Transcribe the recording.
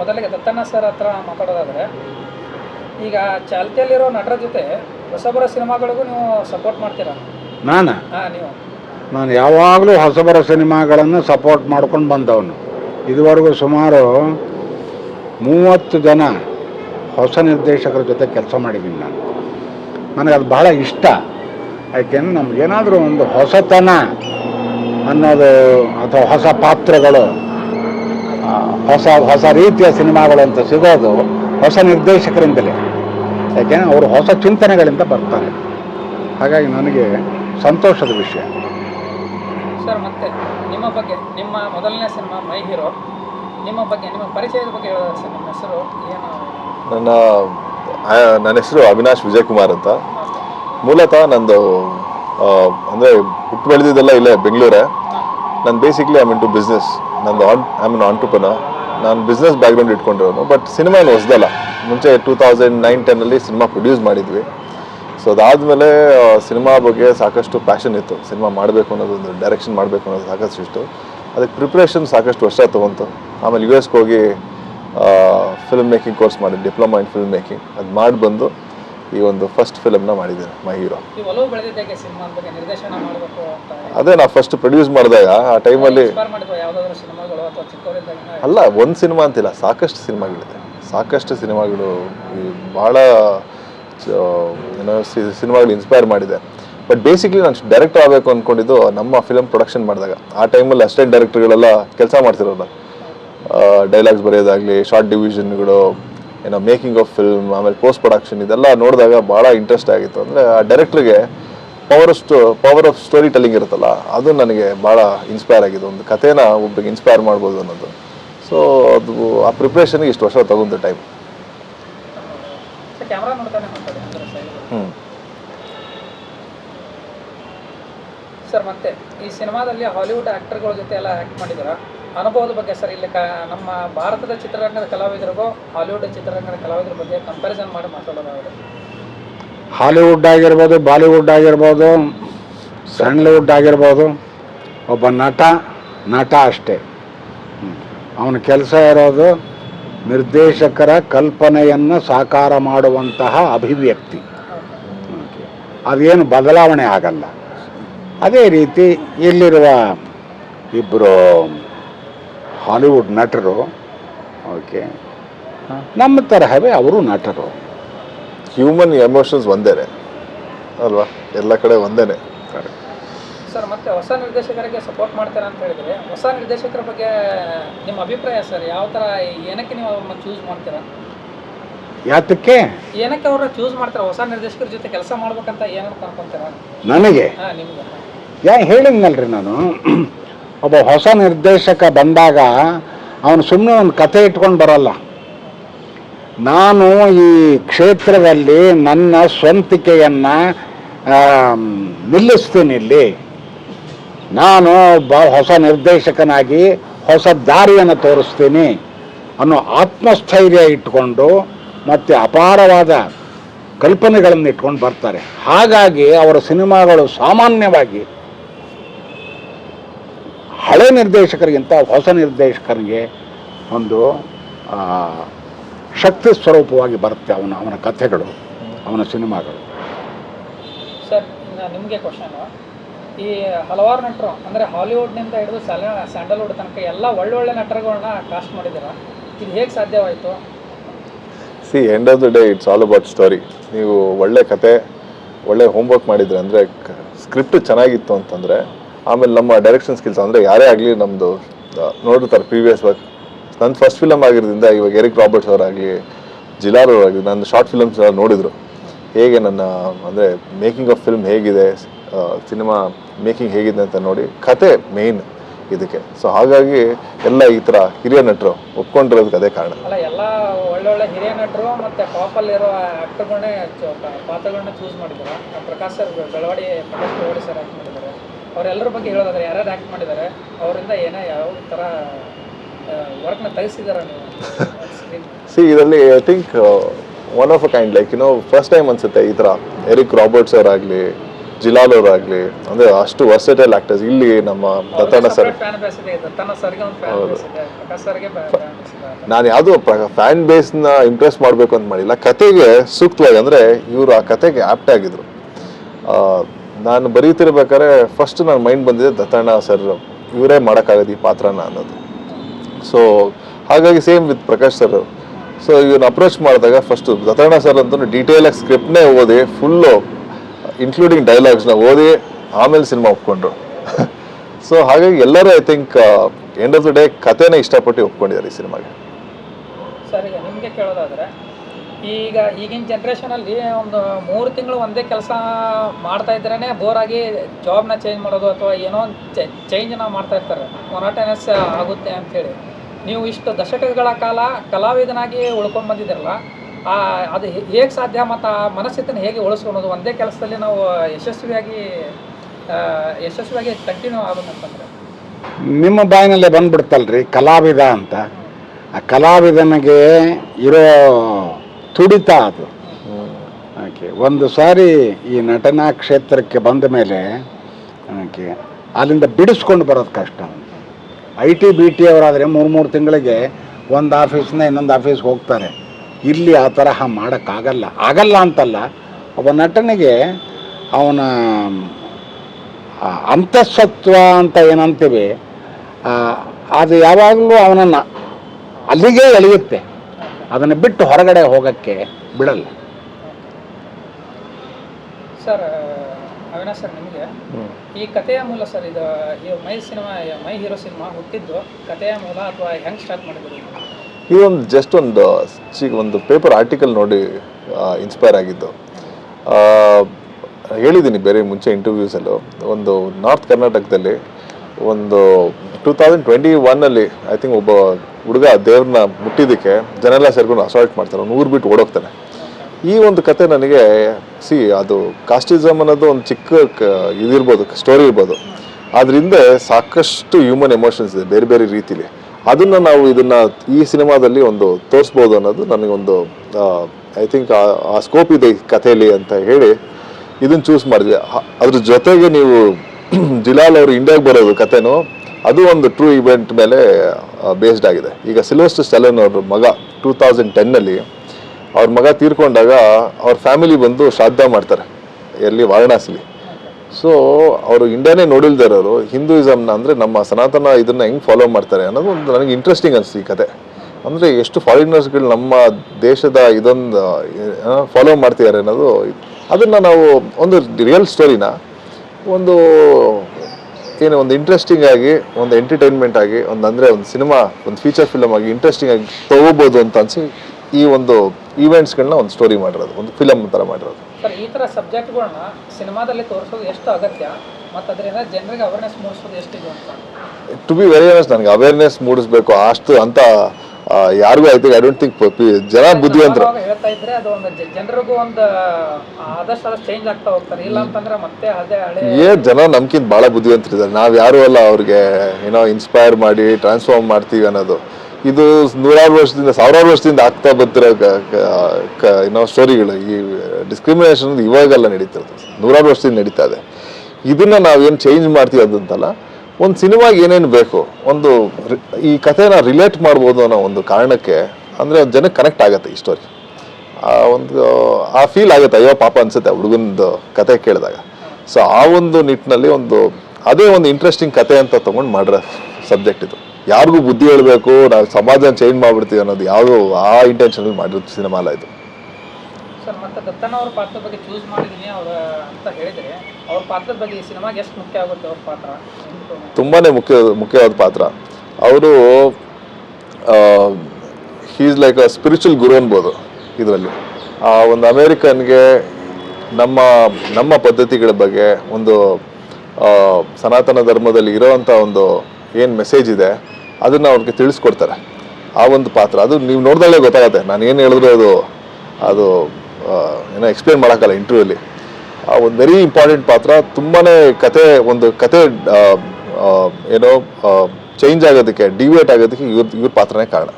ಮೊದಲಿಗೆ ದತ್ತಣ್ಣ ಸರ್ ಹತ್ರ ಮಾತಾಡೋದಾದರೆ ಈಗ ಚಾಲ್ತಿಯಲ್ಲಿರೋ ನಟರ ಜೊತೆ ಹೊಸಬರ ಸಿನಿಮಾಗಳಿಗೂ ನೀವು ಸಪೋರ್ಟ್ ಮಾಡ್ತೀರಾ? ನಾನು? ಹಾಂ ನೀವು. ನಾನು ಯಾವಾಗಲೂ ಹೊಸಬರ ಸಿನಿಮಾಗಳನ್ನು ಸಪೋರ್ಟ್ ಮಾಡ್ಕೊಂಡು ಬಂದವನು. ಇದುವರೆಗೂ ಸುಮಾರು ಮೂವತ್ತು ಜನ ಹೊಸ ನಿರ್ದೇಶಕರ ಜೊತೆ ಕೆಲಸ ಮಾಡಿದ್ದೀನಿ ನಾನು. ನನಗೆ ಅದು ಬಹಳ ಇಷ್ಟ. ಯಾಕೆಂದ್ರೆ ನಮಗೇನಾದರೂ ಒಂದು ಹೊಸತನ ಅನ್ನೋದು ಅಥವಾ ಹೊಸ ಪಾತ್ರಗಳು ಹೊಸ ಹೊಸ ರೀತಿಯ ಸಿನಿಮಾಗಳು ಅಂತ ಸಿಗೋದು ಹೊಸ ನಿರ್ದೇಶಕರಿಂದಲೇ. ಯಾಕೆಂದ್ರೆ ಅವರು ಹೊಸ ಚಿಂತನೆಗಳಿಂದ ಬರ್ತಾರೆ. ಹಾಗಾಗಿ ನನಗೆ ಸಂತೋಷದ ವಿಷಯ. ಸರ್ ಮತ್ತೆ ನಿಮ್ಮ ಬಗ್ಗೆ ನಿಮ್ಮ ಮೊದಲನೇ ಸಿನಿಮಾ ಮೈ ಹೀರೋ. ನಿಮ್ಮ ಬಗ್ಗೆ ನಿಮ್ಮ ಪರಿಚಯದ ಬಗ್ಗೆ ಸರ್ ನಿಮ್ಮ ಹೆಸರು ಏನು? ನನ್ನ ನನ್ನ ಹೆಸರು ಅವಿನಾಶ್ ವಿಜಯ್ ಕುಮಾರ್ ಅಂತ ಮೂಲತಃ ನಂದು ಅಂದರೆ ಅಂದ್ರೆ ಹುಟ್ಟು ಬೆಳೆದಿದ್ದೆಲ್ಲ ಇಲ್ಲೇ ಬೆಂಗಳೂರೇ. ನಾನು basically I mean to business ನಂದು ಆನ್ ಐ ಮೀನ್ ಆಂಟ್ರಪ್ರನರ್ ನಾನು ಬಿಸ್ನೆಸ್ ಬ್ಯಾಕ್ಗ್ರೌಂಡ್ ಇಟ್ಕೊಂಡಿರೋನು ಬಟ್ ಸಿನಿಮಾ ಏನು ಹೊಸದಲ್ಲ. ಮುಂಚೆ ಟೂ ತೌಸಂಡ್ ನೈನ್ ಟೆನ್ನಲ್ಲಿ ಸಿನಿಮಾ ಪ್ರೊಡ್ಯೂಸ್ ಮಾಡಿದ್ವಿ. ಸೊ ಅದಾದಮೇಲೆ ಸಿನಿಮಾ ಬಗ್ಗೆ ಸಾಕಷ್ಟು ಪ್ಯಾಷನ್ ಇತ್ತು. ಸಿನಿಮಾ ಮಾಡಬೇಕು ಅನ್ನೋದೊಂದು ಡೈರೆಕ್ಷನ್ ಮಾಡಬೇಕು ಅನ್ನೋದು ಸಾಕಷ್ಟು ಇಷ್ಟು ಅದಕ್ಕೆ ಪ್ರಿಪ್ರೇಷನ್ ಸಾಕಷ್ಟು ವರ್ಷ ತೊಗೊಂತು ಆಮೇಲೆ ಯು ಎಸ್ಗೆ ಹೋಗಿ ಫಿಲ್ಮ್ ಮೇಕಿಂಗ್ ಕೋರ್ಸ್ ಮಾಡಿದ್ದು ಡಿಪ್ಲೊಮಾ ಇನ್ ಫಿಲ್ಮ್ ಮೇಕಿಂಗ್ ಅದು ಮಾಡಿ ಬಂದು ಈ ಒಂದು ಫಸ್ಟ್ ಫಿಲಮ್ನ ಮಾಡಿದ್ದೇನೆ ಮೈ ಹೀರೋ ಅದೇ ನಾ ಫಸ್ಟ್ ಪ್ರೊಡ್ಯೂಸ್ ಮಾಡಿದಾಗ ಆ ಟೈಮಲ್ಲಿ ಅಲ್ಲ ಒಂದು ಸಿನಿಮಾ ಅಂತಿಲ್ಲ ಸಾಕಷ್ಟು ಸಿನಿಮಾಗಳಿದೆ ಸಾಕಷ್ಟು ಸಿನಿಮಾಗಳು ಈ ಭಾಳ ಏನೋ ಸಿನಿಮಾಗಳು ಇನ್ಸ್ಪೈರ್ ಮಾಡಿದೆ. ಬಟ್ ಬೇಸಿಕ್ಲಿ ನಾನು ಡೈರೆಕ್ಟರ್ ಆಗಬೇಕು ಅಂದ್ಕೊಂಡಿದ್ದು ನಮ್ಮ ಫಿಲಮ್ ಪ್ರೊಡಕ್ಷನ್ ಮಾಡಿದಾಗ. ಆ ಟೈಮಲ್ಲಿ ಅಸಿಸ್ಟೆಂಟ್ ಡೈರೆಕ್ಟರ್ಗಳೆಲ್ಲ ಕೆಲಸ ಮಾಡ್ತಿರೋಲ್ಲ. ಡೈಲಾಗ್ಸ್ ಬರೆಯೋದಾಗಲಿ ಶಾರ್ಟ್ ಡಿವಿಷನ್ಗಳು ಏನೋ ಮೇಕಿಂಗ್ ಆಫ್ ಫಿಲ್ಮ್ ಆಮೇಲೆ ಪೋಸ್ಟ್ ಪ್ರೊಡಕ್ಷನ್ ಇದೆಲ್ಲ ನೋಡಿದಾಗ ಭಾಳ ಇಂಟ್ರೆಸ್ಟ್ ಆಗಿತ್ತು. ಅಂದರೆ ಆ ಡೈರೆಕ್ಟ್ರಿಗೆ ಪವರ್ ಸ್ಟೋ ಪವರ್ ಆಫ್ ಸ್ಟೋರಿ ಟೆಲ್ಲಿಂಗ್ ಇರುತ್ತಲ್ಲ ಅದು ನನಗೆ ಭಾಳ ಇನ್ಸ್ಪೈರ್ ಆಗಿದೆ ಒಂದು ಕಥೆನ ಒಬ್ರಿಗೆ ಇನ್ಸ್ಪೈರ್ ಮಾಡ್ಬೋದು ಅನ್ನೋದು. ಸೊ ಅದು ಆ ಪ್ರಿಪ್ರೇಷನ್ಗೆ ಇಷ್ಟು ವರ್ಷ ತಗೊಂಡು ಟೈಮ್ ಹ್ಞೂ ಸರ್. ಮತ್ತೆ ಈ ಸಿನಿಮಾದಲ್ಲಿ ಹಾಲಿವುಡ್ ಆಕ್ಟರ್ಗಳ ಜೊತೆ ಎಲ್ಲ ಆ್ಯಕ್ಟ್ ಮಾಡಿದ್ದೀರಾ? ಅನುಭವದ ಬಗ್ಗೆ ಸರ್, ಇಲ್ಲಿ ಕ ನಮ್ಮ ಭಾರತದ ಚಿತ್ರರಂಗದ ಕಲಾವಿದರಿಗೂ ಹಾಲಿವುಡ್ ಚಿತ್ರರಂಗದ ಕಲಾವಿದರ ಬಗ್ಗೆ ಕಂಪ್ಯಾರಿಸನ್ ಮಾಡಿ ಮಾತಾಡೋದಾಗಿದೆ. ಹಾಲಿವುಡ್ ಆಗಿರ್ಬೋದು, ಬಾಲಿವುಡ್ ಆಗಿರ್ಬೋದು ಸಣ್ಣವುಡ್ ಆಗಿರ್ಬೋದು, ಒಬ್ಬ ನಟ ನಟ ಅಷ್ಟೇ. ಅವನ ಕೆಲಸ ಇರೋದು ನಿರ್ದೇಶಕರ ಕಲ್ಪನೆಯನ್ನು ಸಾಕಾರ ಮಾಡುವಂತಹ ಅಭಿವ್ಯಕ್ತಿ. ಅದೇನು ಬದಲಾವಣೆ ಆಗಲ್ಲ. ಅದೇ ರೀತಿ ಇಲ್ಲಿರುವ ಇಬ್ಬರು ಹಾಲಿವುಡ್ ನಟರು ಓಕೆ ನಮ್ಮ ತರಹವೇ ಅವರು ನಟರು. ಹ್ಯೂಮನ್ ಎಮೋಷನ್ಸ್ ಒಂದೇನೆ ಅಲ್ವಾ? ಎಲ್ಲ ಕಡೆ ಒಂದೇನೆ. ಸರ್ ಮತ್ತೆ ಹೊಸ ನಿರ್ದೇಶಕರಿಗೆ ಸಪೋರ್ಟ್ ಮಾಡ್ತಾರೆ ಅಂತ ಹೇಳಿದ್ರೆ ಹೊಸ ನಿರ್ದೇಶಕರ ಬಗ್ಗೆ ನಿಮ್ಮ ಅಭಿಪ್ರಾಯ ಸರ್ ಯಾವ ಥರ ಏನಕ್ಕೆ ನೀವು ಅವ್ರನ್ನ ಚೂಸ್ ಮಾಡ್ತೀರಾ? ಯಾತಕ್ಕೆ? ಏನಕ್ಕೆ ಅವ್ರನ್ನ ಚೂಸ್ ಮಾಡ್ತಾರೆ? ಹೊಸ ನಿರ್ದೇಶಕರ ಜೊತೆ ಕೆಲಸ ಮಾಡ್ಬೇಕಂತ ಏನಂತ ಅನ್ಕೊಂತೀರಾ ನನಗೆ? ಹಾಂ ನಿಮ್ಗೆ. ಯಾ ಹೇಳಿದ್ನಲ್ರಿ ನಾನು. ಒಬ್ಬ ಹೊಸ ನಿರ್ದೇಶಕ ಬಂದಾಗ ಅವನು ಸುಮ್ಮನೆ ಒಂದು ಕತೆ ಇಟ್ಕೊಂಡು ಬರಲ್ಲ. ನಾನು ಈ ಕ್ಷೇತ್ರದಲ್ಲಿ ನನ್ನ ಸ್ವಂತಿಕೆಯನ್ನು ನಿಲ್ಲಿಸ್ತೀನಿ ಇಲ್ಲಿ. ನಾನು ಒಬ್ಬ ಹೊಸ ನಿರ್ದೇಶಕನಾಗಿ ಹೊಸ ದಾರಿಯನ್ನು ತೋರಿಸ್ತೀನಿ ಅನ್ನೋ ಆತ್ಮಸ್ಥೈರ್ಯ ಇಟ್ಕೊಂಡು ಮತ್ತು ಅಪಾರವಾದ ಕಲ್ಪನೆಗಳನ್ನು ಇಟ್ಕೊಂಡು ಬರ್ತಾರೆ. ಹಾಗಾಗಿ ಅವರ ಸಿನಿಮಾಗಳು ಸಾಮಾನ್ಯವಾಗಿ ಹಳೆ ನಿರ್ದೇಶಕರಿಗಿಂತ ಹೊಸ ನಿರ್ದೇಶಕರಿಗೆ ಒಂದು ಶಕ್ತಿ ಸ್ವರೂಪವಾಗಿ ಬರುತ್ತೆ ಅವನ ಅವನ ಕಥೆಗಳು ಅವನ ಸಿನಿಮಾಗಳು. ಸರ್ ನಿಮಗೆ ಕ್ವಶನ್ ಈ ಹಲವಾರು ನಟರು ಅಂದರೆ ಹಾಲಿವುಡ್ನಿಂದ ಹಿಡಿದು ಸ್ಯಾಲ ಸ್ಯಾಂಡಲ್ವುಡ್ ತನಕ ಎಲ್ಲ ಒಳ್ಳೊಳ್ಳೆ ನಟರುಗಳನ್ನ ಕಾಸ್ಟ್ ಮಾಡಿದ್ದೀರ? ಇದು ಹೇಗೆ ಸಾಧ್ಯವಾಯಿತು? See end of the day it's all about story ನೀವು ಒಳ್ಳೆ ಕತೆ ಒಳ್ಳೆ ಹೋಮ್ವರ್ಕ್ ಮಾಡಿದ್ರೆ ಅಂದರೆ ಸ್ಕ್ರಿಪ್ಟ್ ಚೆನ್ನಾಗಿತ್ತು ಅಂತಂದರೆ ಆಮೇಲೆ ನಮ್ಮ ಡೈರೆಕ್ಷನ್ ಸ್ಕಿಲ್ಸ್ ಅಂದರೆ ಯಾರೇ ಆಗಲಿ ನಮ್ಮದು ನೋಡಿರ್ತಾರೆ ಪ್ರೀವಿಯಸ್ ವರ್ಕ್ ನನ್ನ ಫಸ್ಟ್ ಫಿಲಮ್ ಆಗಿರೋದ್ರಿಂದ ಇವಾಗ ಎರಿಕ್ ರಾಬರ್ಟ್ಸ್ ಅವರಾಗಲಿ ಜಿಲಾರ್ ಅವರಾಗಲಿ, ನನ್ನ ಶಾರ್ಟ್ ಫಿಲಮ್ಸ್ ಎಲ್ಲ ನೋಡಿದರು. ಹೇಗೆ ನನ್ನ, ಅಂದರೆ ಮೇಕಿಂಗ್ ಆಫ್ ಫಿಲ್ಮ್ ಹೇಗಿದೆ ಸಿನಿಮಾ ಮೇಕಿಂಗ್ ಹೇಗಿದೆ ಅಂತ ನೋಡಿ ಕತೆ ಮೇಯ್ನ್ ಇದಕ್ಕೆ. ಸೊ ಹಾಗಾಗಿ ಎಲ್ಲ ಈ ಥರ ಹಿರಿಯ ನಟರು ಒಪ್ಕೊಂಡಿರೋದಕ್ಕೆ ಅದೇ ಕಾರಣ. ಅವರೆಲ್ಲರ ಬಗ್ಗೆ ಹೇಳೋದಾದ್ರೆ ಯಾರ್ಯಾರು ಆ್ಯಕ್ಟ್ ಮಾಡಿದ್ದಾರೆ ಅವರಿಂದ ಏನೇ ಯಾವ ಥರ ವರ್ಕ್ನ ತಗಿಸಿದ್ದಾರೆ ನೀವು ಸಿ ಇದರಲ್ಲಿ I think one of a kind like you know first time ಅನ್ಸುತ್ತೆ ಈ ಥರ ಎರಿಕ್ ರಾಬರ್ಟ್ಸ್ ಅವರಾಗಲಿ ಜಿಲಾಲ್ ಅವರಾಗಲಿ ಅಂದರೆ ಅಷ್ಟು ವರ್ಸಟೈಲ್ ಆ್ಯಕ್ಟರ್ಸ್ ಇಲ್ಲಿ ನಮ್ಮ ದತ್ತಣ್ಣ ಸರ್ ನಾನು ಯಾವುದೋ ಫ್ಯಾನ್ ಬೇಸ್ನ ಇಂಪ್ರೆಸ್ ಮಾಡಬೇಕು ಅಂತ ಮಾಡಿಲ್ಲ. ಕತೆಗೆ ಸೂಕ್ತವಾಗಿ ಅಂದರೆ ಇವರು ಆ ಕತೆಗೆ ಆಪ್ಟ್ ಆಗಿದ್ರು. ನಾನು ಬರೀತಿರ್ಬೇಕಾದ್ರೆ ಫಸ್ಟ್ ನನ್ನ ಮೈಂಡ್ ಬಂದಿದೆ ದತ್ತಣ್ಣ ಸರ್ ಇವರೇ ಮಾಡೋಕ್ಕಾಗದು ಈ ಪಾತ್ರನ ಅನ್ನೋದು. ಸೊ ಹಾಗಾಗಿ same with Prakash sir so ಇವ್ರನ್ನ ಅಪ್ರೋಚ್ ಮಾಡಿದಾಗ ಫಸ್ಟು ದತ್ತಣ್ಣ ಸರ್ ಅಂತೂ ಡೀಟೇಲಾಗಿ ಸ್ಕ್ರಿಪ್ಟ್ನೇ ಓದಿ ಫುಲ್ಲು ಇನ್ಕ್ಲೂಡಿಂಗ್ ಡೈಲಾಗ್ಸ್ನ ಓದಿ ಆಮೇಲೆ ಸಿನಿಮಾ ಒಪ್ಕೊಂಡ್ರು. ಸೊ ಹಾಗಾಗಿ ಎಲ್ಲರೂ I think end of the day ಕಥೆನೇ ಇಷ್ಟಪಟ್ಟು ಒಪ್ಕೊಂಡಿದ್ದಾರೆ ಈ ಸಿನಿಮಾಗೆ ಸರ್ ನಿಮಗೆ ಕೇಳೋದಾದ್ರೆ ಈಗ ಈಗಿನ ಜನ್ರೇಷನಲ್ಲಿ ಒಂದು ಮೂರು ತಿಂಗಳು ಒಂದೇ ಕೆಲಸ ಮಾಡ್ತಾ ಇದ್ರೇ ಬೋರ್ ಆಗಿ ಜಾಬ್ನ ಚೇಂಜ್ ಮಾಡೋದು ಅಥವಾ ಏನೋ ಒಂದು ಚೇಂಜ್ನ ಮಾಡ್ತಾ ಇರ್ತಾರೆ. ಮೊನಾಟನೆಸ್ ಆಗುತ್ತೆ ಅಂಥೇಳಿ ನೀವು ಇಷ್ಟು ದಶಕಗಳ ಕಾಲ ಕಲಾವಿದನಾಗಿ ಉಳ್ಕೊಂಡು ಬಂದಿದ್ದೀರಲ್ಲ ಆ, ಅದು ಹೇಗೆ ಸಾಧ್ಯ ಮತ್ತು ಆ ಮನಸ್ಥಿತಿನ ಹೇಗೆ ಉಳಿಸ್ಕೊಳೋದು ಒಂದೇ ಕೆಲಸದಲ್ಲಿ ನಾವು ಯಶಸ್ವಿಯಾಗಿ ಯಶಸ್ವಿಯಾಗಿ ಕಂಟಿನ್ಯೂ ಆಗುತ್ತಂತಂದ್ರೆ ನಿಮ್ಮ ಬಾಯಿನಲ್ಲೇ ಬಂದ್ಬಿಡ್ತಲ್ರಿ ಕಲಾವಿದ ಅಂತ. ಆ ಕಲಾವಿದನಿಗೆ ಇರೋ ತುಡಿತ ಅದು. ಓಕೆ ಒಂದು ಸಾರಿ ಈ ನಟನಾ ಕ್ಷೇತ್ರಕ್ಕೆ ಬಂದ ಮೇಲೆ ಓಕೆ ಅಲ್ಲಿಂದ ಬಿಡಿಸ್ಕೊಂಡು ಬರೋದು ಕಷ್ಟ ಐ ಟಿ, ಬಿ ಟಿ ಅವರಾದರೆ ಮೂರು ಮೂರು ತಿಂಗಳಿಗೆ ಒಂದು ಆಫೀಸ್ನ ಇನ್ನೊಂದು ಆಫೀಸ್ಗೆ ಹೋಗ್ತಾರೆ. ಇಲ್ಲಿ ಆ ತರಹ ಮಾಡೋಕ್ಕಾಗಲ್ಲ. ಆಗಲ್ಲ ಅಂತಲ್ಲ, ಒಬ್ಬ ನಟನಿಗೆ ಅವನ ಅಂತಸ್ಸತ್ವ ಅಂತಃಸತ್ವ ಅಂತ ಏನಂತೀವಿ ಅದು ಯಾವಾಗಲೂ ಅವನನ್ನು ಅಲ್ಲಿಗೆ ಎಳೆಯುತ್ತೆ. ಅದನ್ನು ಬಿಟ್ಟು ಹೊರಗಡೆ ಹೋಗೋಕ್ಕೆ ಬಿಡಲ್ಲ. ಸರ್ ಅವಿನಾಶ್ ಸರ್ ನಿಮಗೆ? ಈ ಕಥೆಯ ಮೂಲ ಸರ್ ಇದು ಈ my cinema my hero cinema ಹುಟ್ಟಿದ್ದು ಕಥೆಯ ಮೂಲ ಅಥವಾ ಹೆಂಗೆ ಸ್ಟಾರ್ಟ್ ಮಾಡಿದ್ರು ಇದೊಂದು ಜಸ್ಟ್ ಒಂದು ಈಗ ಒಂದು ಪೇಪರ್ ಆರ್ಟಿಕಲ್ ನೋಡಿ ಇನ್ಸ್ಪೈರ್ ಆಗಿದ್ದು. ಆ, ಹೇಳಿದ್ದೀನಿ ಬೇರೆ ಮುಂಚೆ ಇಂಟರ್ವ್ಯೂಸಲ್ಲೂ ಒಂದು ನಾರ್ತ್ ಕರ್ನಾಟಕದಲ್ಲಿ ಒಂದು ಟೂ ತೌಸಂಡ್ ಟ್ವೆಂಟಿ ಒನ್ನಲ್ಲಿ ಐ ಥಿಂಕ್ ಒಬ್ಬ ಹುಡುಗ ದೇವ್ರನ್ನ ಮುಟ್ಟಿದ್ದಕ್ಕೆ ಜನೆಲ್ಲ ಸೇರ್ಕೊಂಡು ಅಸಾಲ್ಟ್ ಮಾಡ್ತಾರೆ, ಅವ್ನು ಊರು ಬಿಟ್ಟು ಓಡೋಗ್ತಾನೆ. ಈ ಒಂದು ಕತೆ ನನಗೆ ಸಿ ಅದು ಕಾಸ್ಟಿಸಮ್ ಅನ್ನೋದು ಒಂದು ಚಿಕ್ಕ ಇದಿರ್ಬೋದು ಸ್ಟೋರಿ ಇರ್ಬೋದು. ಅದರಿಂದ ಸಾಕಷ್ಟು ಹ್ಯೂಮನ್ ಎಮೋಷನ್ಸ್ ಇದೆ, ಬೇರೆ ಬೇರೆ ರೀತಿಲಿ. ಅದನ್ನು ನಾವು ಇದನ್ನು ಈ ಸಿನಿಮಾದಲ್ಲಿ ಒಂದು ತೋರಿಸ್ಬೋದು ಅನ್ನೋದು ನನಗೊಂದು ಐ ಥಿಂಕ್ ಆ ಸ್ಕೋಪ್ ಇದೆ ಈ ಕಥೆಯಲ್ಲಿ ಅಂತ ಹೇಳಿ ಇದನ್ನು ಚೂಸ್ ಮಾಡಿದ್ವಿ. ಅದ್ರ ಜೊತೆಗೆ ನೀವು ಜಿಲಾಲ್ ಅವರು ಇಂಡಿಯಾಗೆ ಬರೋದು ಕಥೆನೂ ಅದು ಒಂದು ಟ್ರೂ ಇವೆಂಟ್ ಮೇಲೆ ಬೇಸ್ಡ್ ಆಗಿದೆ. ಈಗ ಸಿಲ್ವೆಸ್ಟರ್ ಸ್ಟೆಲನ್ ಅವ್ರ ಮಗ ಟೂ ತೌಸಂಡ್ ಟೆನ್ನಲ್ಲಿ ಅವ್ರ ಮಗ ತೀರ್ಕೊಂಡಾಗ ಅವ್ರ ಫ್ಯಾಮಿಲಿ ಬಂದು ಶ್ರಾದ್ದ ಮಾಡ್ತಾರೆ, ಎಲ್ಲಿ ವಾರಣಾಸಿಲಿ. ಸೊ ಅವರು ಇಂಡಿಯಾನೇ ನೋಡಿಲ್ದೆ ಇರೋರು ಹಿಂದೂಯಿಸಮ್ನ ಅಂದರೆ ನಮ್ಮ ಸನಾತನ ಇದನ್ನ ಹೆಂಗೆ ಫಾಲೋ ಮಾಡ್ತಾರೆ ಅನ್ನೋದು ಒಂದು ನನಗೆ ಇಂಟ್ರೆಸ್ಟಿಂಗ್ ಅನಿಸ್ತು ಈ ಕತೆ. ಅಂದರೆ ಎಷ್ಟು ಫಾರಿನರ್ಸ್ಗಳು ನಮ್ಮ ದೇಶದ ಇದೊಂದು ಫಾಲೋ ಮಾಡ್ತಿದ್ದಾರೆ ಅನ್ನೋದು, ಅದನ್ನು ನಾವು ಒಂದು ರಿಯಲ್ ಸ್ಟೋರಿನ ಒಂದು ಏನು ಒಂದು ಇಂಟ್ರೆಸ್ಟಿಂಗ್ ಆಗಿ ಒಂದು ಎಂಟರ್ಟೈನ್ಮೆಂಟ್ ಆಗಿ ಒಂದು ಅಂದರೆ ಒಂದು ಸಿನಿಮಾ ಒಂದು ಫೀಚರ್ ಫಿಲಮ್ ಆಗಿ ಇಂಟ್ರೆಸ್ಟಿಂಗ್ ಆಗಿ ತಗೋಬೋದು ಅಂತ ಅನಿಸಿ ಈ ಒಂದು ಈವೆಂಟ್ಸ್ಗಳನ್ನ ಒಂದು ಸ್ಟೋರಿ ಮಾಡಿರೋದು ಒಂದು ಫಿಲಮ್ ಥರ ಮಾಡಿರೋದು. ಸರ್ ಈ ಥರ ಸಬ್ಜೆಕ್ಟ್ಗಳನ್ನ ಸಿನಿಮಾದಲ್ಲಿ ತೋರಿಸೋದು ಎಷ್ಟು ಅಗತ್ಯ? ಮತ್ತು ಅದರಿಂದ ಜನರಿಗೆ ಅವೇರ್ನೆಸ್ ಮೂಡಿಸೋದು ಎಷ್ಟಿದೆ ಅಂತ? ಟು ಬಿ ವೆರಿ ನನಗೆ ಅವೇರ್ನೆಸ್ ಮೂಡಿಸ್ಬೇಕು ಅಷ್ಟು ಅಂತ ಯಾರಿಗೂ ಐ ಐ ಡೋಂಟ್ ಥಿಂಕ್ ಜನ ಬುದ್ಧಿವಂತರು. ಏ ಜನ ನಮ್ಗಿಂತ ಭಾಳ ಬುದ್ಧಿವಂತರಿದ್ದಾರೆ. ನಾವು ಯಾರು ಅಲ್ಲ ಅವ್ರಿಗೆ ಏನೋ ಇನ್ಸ್ಪೈರ್ ಮಾಡಿ ಟ್ರಾನ್ಸ್ಫಾರ್ಮ್ ಮಾಡ್ತೀವಿ ಅನ್ನೋದು. ಇದು ನೂರಾರು ವರ್ಷದಿಂದ ಸಾವಿರಾರು ವರ್ಷದಿಂದ ಆಗ್ತಾ ಬರ್ತಿರೋ ಏನೋ ಸ್ಟೋರಿಗಳು ಈ ಡಿಸ್ಕ್ರಿಮಿನೇಷನ್ ಇವಾಗೆಲ್ಲ ನಡೀತಿರೋದು ನೂರಾರು ವರ್ಷದಿಂದ ನಡೀತಾ ಇದೆ. ಇದನ್ನ ನಾವೇನು ಚೇಂಜ್ ಮಾಡ್ತೀವಿ ಅದಂತಲ್ಲ ಒಂದು ಸಿನಿಮಾಗೆ ಏನೇನು ಬೇಕು? ಒಂದು ಈ ಕಥೆನ ರಿಲೇಟ್ ಮಾಡ್ಬೋದು ಅನ್ನೋ ಒಂದು ಕಾರಣಕ್ಕೆ ಅಂದರೆ ಒಂದು ಜನಕ್ಕೆ ಕನೆಕ್ಟ್ ಆಗುತ್ತೆ ಈ ಸ್ಟೋರಿ ಆ ಒಂದು, ಆ ಫೀಲ್ ಆಗುತ್ತೆ, ಅಯ್ಯೋ ಪಾಪ ಅನ್ಸುತ್ತೆ ಹುಡುಗನದು ಕತೆ ಕೇಳಿದಾಗ. ಸೊ ಆ ಒಂದು ನಿಟ್ಟಿನಲ್ಲಿ ಒಂದು, ಅದೇ ಒಂದು ಇಂಟ್ರೆಸ್ಟಿಂಗ್ ಕತೆ ಅಂತ ತೊಗೊಂಡು ಮಾಡಿರೋ ಸಬ್ಜೆಕ್ಟ್ ಇದು. ಯಾರಿಗೂ ಬುದ್ಧಿ ಹೇಳಬೇಕು ನಾವು ಸಮಾಜನ ಚೇಂಜ್ ಮಾಡಿಬಿಡ್ತೀವಿ ಅನ್ನೋದು ಯಾವುದು ಆ ಇಂಟೆನ್ಷನಲ್ಲಿ ಮಾಡಿರೋ ಸಿನಿಮಾ ಅಲ್ಲ ಇದು. ಸರ್ ಮತ್ತೆ ದತ್ತನ ಅವ್ರ ಪಾತ್ರ ಬಗ್ಗೆ ಚೂಸ್ ಮಾಡಿದೀನಿ ಅವ್ರ ಅಂತ ಹೇಳಿದ್ರೆ, ಅವ್ರ ಪಾತ್ರದ ಬಗ್ಗೆ ಈ ಸಿನಿಮಾಗೆ ಎಷ್ಟು ಮುಖ್ಯ ಆಗುತ್ತೆ ಅವ್ರ ಪಾತ್ರ? ತುಂಬಾನೇ ತುಂಬಾ ಮುಖ್ಯ, ಮುಖ್ಯವಾದ ಪಾತ್ರ. ಅವರು he's like a spiritual guru ಅನ್ಬೋದು ಇದರಲ್ಲಿ. ಆ ಒಂದು ಅಮೇರಿಕನ್ಗೆ ನಮ್ಮ ನಮ್ಮ ಪದ್ಧತಿಗಳ ಬಗ್ಗೆ ಒಂದು ಸನಾತನ ಧರ್ಮದಲ್ಲಿ ಇರೋವಂಥ ಒಂದು ಏನು ಮೆಸೇಜ್ ಇದೆ, ಅದನ್ನು ಅವ್ರಿಗೆ ತಿಳಿಸ್ಕೊಡ್ತಾರೆ. ಆ ಒಂದು ಪಾತ್ರ, ಅದು ನೀವು ನೋಡಿದಾಗಲೇ ಗೊತ್ತಾಗುತ್ತೆ. ನಾನು ಏನು ಹೇಳಿದ್ರು ಅದು ಅದು ಏನೋ ಎಕ್ಸ್ಪ್ಲೇನ್ ಮಾಡೋಕ್ಕಲ್ಲ ಅಲ್ಲಿ. ಆ ಒಂದು ವೆರಿ ಇಂಪಾರ್ಟೆಂಟ್ ಪಾತ್ರ ತುಂಬಾ ಕತೆ, ಒಂದು ಕತೆ ಏನೋ ಚೇಂಜ್ ಆಗೋದಕ್ಕೆ ಡಿವೇಟ್ ಆಗೋದಕ್ಕೆ ಇವ್ರ ಇವ್ರ ಪಾತ್ರನೇ ಕಾರಣ.